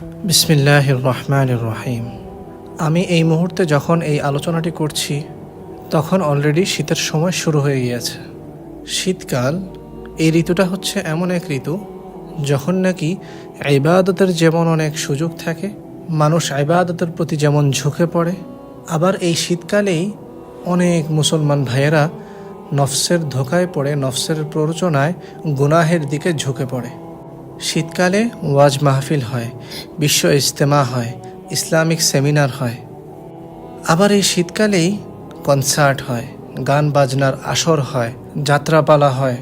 বিসমিল্লাহ রহমান রহিম আমি এই মুহূর্তে যখন এই আলোচনাটি করছি, তখন অলরেডি শীতের সময় শুরু হয়ে গিয়েছে। শীতকাল, এই ঋতুটা হচ্ছে এমন এক ঋতু, যখন নাকি ইবাদতের যেমন অনেক সুযোগ থাকে, মানুষ ইবাদতের প্রতি যেমন ঝুঁকে পড়ে, আবার এই শীতকালেই অনেক মুসলমান ভাইয়েরা নফসের ধোকায় পড়ে, নফসের প্ররোচনায় গুনাহের দিকে ঝুঁকে পড়ে। শীতকালে ওয়াজ মাহফিল হয়, বিশ্ব ইজতেমা হয়, ইসলামিক সেমিনার হয়। আবার এই শীতকালেই কনসার্ট হয়, গান বাজনার আসর হয়, যাত্রাপালা হয়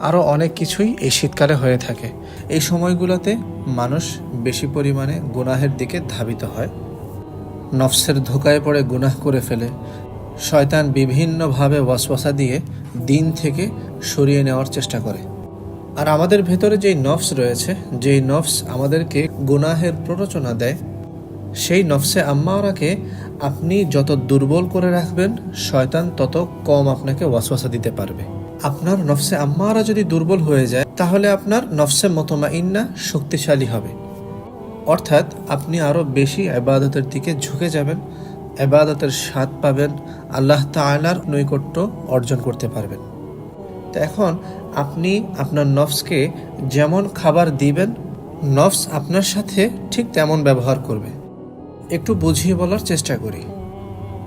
আরও অনেক কিছুই এই শীতকালে হয়ে থাকে। এই সময়গুলোতে মানুষ বেশি পরিমাণে গুনাহের দিকে ধাবিত হয়। নফসের ধোকায় পড়ে গুনাহ করে ফেলে। শয়তান বিভিন্নভাবে ওয়াসওয়াসা দিয়ে দিন থেকে সরিয়ে নেওয়ার চেষ্টা করে। আর আমাদের ভেতরে যেই নফস রয়েছে, যেই নফস আমাদেরকে গুনাহের প্ররোচনা দেয়, সেই নফসে আম্মারাকে আপনি যত দুর্বল করে রাখবেন, শয়তান তত কম আপনাকে ওয়াসওয়াসা দিতে পারবে। আপনার নফসে আম্মারা যদি দুর্বল হয়ে যায়, তাহলে আপনার নফসে মতমাইন্না শক্তিশালী হবে। অর্থাৎ আপনি আরও বেশি আবাদতের দিকে ঝুঁকে যাবেন আবাদতের স্বাদ পাবেন, আল্লাহ তাআলার নৈকট্য অর্জন করতে পারবেন। তো এখন আপনি আপনার নফসকে যেমন খাবার দিবেন, নফস আপনার সাথে ঠিক তেমন ব্যবহার করবে। একটু বুঝিয়ে বলার চেষ্টা করি।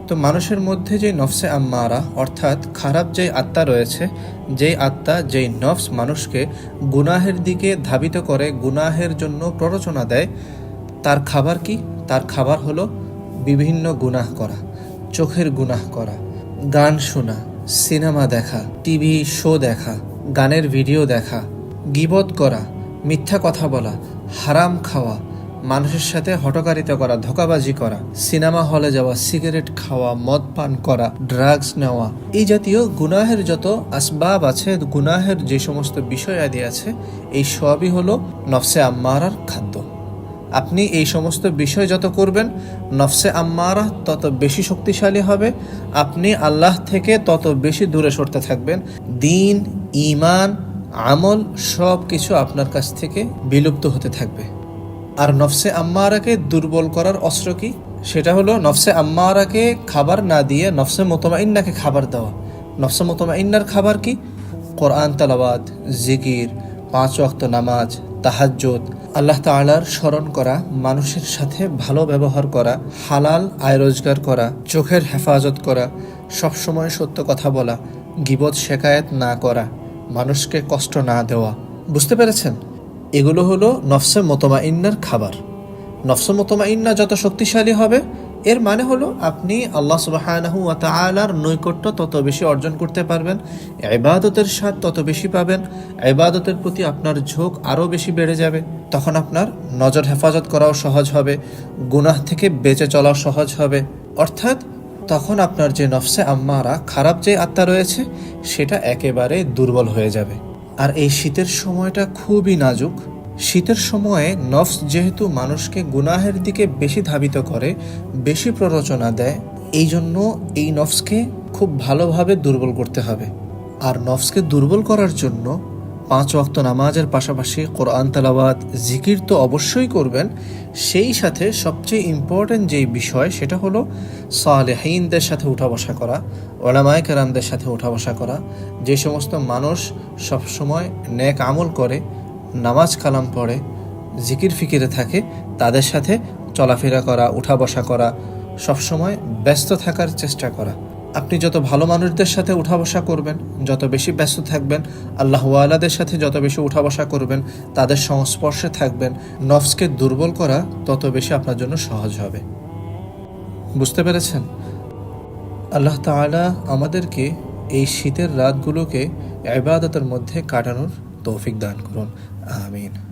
তো মানুষের মধ্যে যে নফসে আম্মারা, অর্থাৎ খারাপ যে আত্মা রয়েছে, যেই আত্মা, যেই নফস মানুষকে গুনাহের দিকে ধাবিত করে, গুনাহের জন্য প্ররোচনা দেয়, তার খাবার কি? তার খাবার হলো বিভিন্ন গুনাহ করা, চোখের গুনাহ করা, গান শোনা সিনেমা দেখা, টিভি শো দেখা, গানের ভিডিও দেখা, গিবত করা, মিথ্যা কথা বলা, হারাম খাওয়া, মানুষের সাথে হটকারিতা করা, ধোকাবাজি করা, সিনেমা হলে যাওয়া, সিগারেট খাওয়া, মদ পান করা ড্রাগস নেওয়া, এই জাতীয় গুনাহের যত আসবাব আছে, গুনাহের যে সমস্ত বিষয় আদি আছে, এই সবই হলো নফসে আম্মারার খাদ্য। আপনি এই সমস্ত বিষয় যত করবেন, নফসে আম্মারা তত বেশি শক্তিশালী হবে। আপনি আল্লাহ থেকে তত বেশি দূরে সরতে থাকবেন। দিন ইমান আমল সব কিছু আপনার কাছ থেকে বিলুপ্ত হতে থাকবে। আর নফসে আম্মারাকে দুর্বল করার অস্ত্র কি? সেটা হলো, নফসে আম্মারাকে খাবার না দিয়ে নফসে মোতমাইন্নাকে খাবার দেওয়া। নফসে মোতমাইন্নার খাবার কি? কোরআন তালাবাদ জিকির, পাঁচ ওয়াক্ত নামাজ, তাহাজ্জুদ আল্লাহ তালার স্মরণ করা, মানুষের সাথে ভালো ব্যবহার করা, হালাল আয় রোজগার করা, চোখের হেফাজত করা, সবসময় সত্য কথা বলা, গিবত শেখায়েত না করা, মানুষকে কষ্ট না দেওয়া। বুঝতে পেরেছেন? এগুলো হলো নফসে মোতমাইন্নার খাবার। নফসে মোতমাইন্না যত শক্তিশালী হবে এর মানে হলো আপনি আল্লাহ সুবাহানাহু ওয়া তাআলার নৈকট্য তত বেশি অর্জন করতে পারবেন, ইবাদতের স্বাদ তত বেশি পাবেন, ইবাদতের প্রতি আপনার ঝোঁক আরও বেশি বেড়ে যাবে। তখন আপনার নজর হেফাজত করাও সহজ হবে, গুনাহ থেকে বেঁচে চলাও সহজ হবে। অর্থাৎ তখন আপনার যে নফসে আম্মারা খারাপ যে আত্মা রয়েছে, সেটা একেবারে দুর্বল হয়ে যাবে। আর এই শীতের সময়টা খুবই নাজুক। শীতের সময়ে নফস যেহেতু মানুষকে গুনাহের দিকে বেশি ধাবিত করে, বেশি প্ররোচনা দেয় এই জন্য এই নফসকে খুব ভালোভাবে দুর্বল করতে হবে। আর নফসকে দুর্বল করার জন্য পাঁচ ওয়াক্ত নামাজের পাশাপাশি কোরআন তালাবাদ জিকির তো অবশ্যই করবেন। সেই সাথে সবচেয়ে ইম্পর্ট্যান্ট যেই বিষয় সেটা হলো সালেহীনদের সাথে উঠা বসা করা, ওলামায় কেরামদের সাথে উঠা বসা করা। যে সমস্ত মানুষ সবসময় নেক আমল করে নামাজ কালাম পড়ে, জিকির ফিকিরে থাকে, তাদের সাথে চলাফেরা করা উঠা বসা করা, সবসময় ব্যস্ত থাকার চেষ্টা করা। আপনি যত ভালো মানুষদের সাথে উঠা বসা করবেন, যত বেশি ব্যস্ত থাকবেন আল্লাহওয়ালাদের সাথে যত বেশি উঠা বসা করবেন, তাদের সংস্পর্শে থাকবেন, নফসকে দুর্বল করা তত বেশি আপনার জন্য সহজ হবে। বুঝতে পেরেছেন? আল্লাহ তাআলা আমাদেরকে এই শীতের রাতগুলোকে ইবাদতের মধ্যে কাটানোর তৌফিক দান করুন। Amén.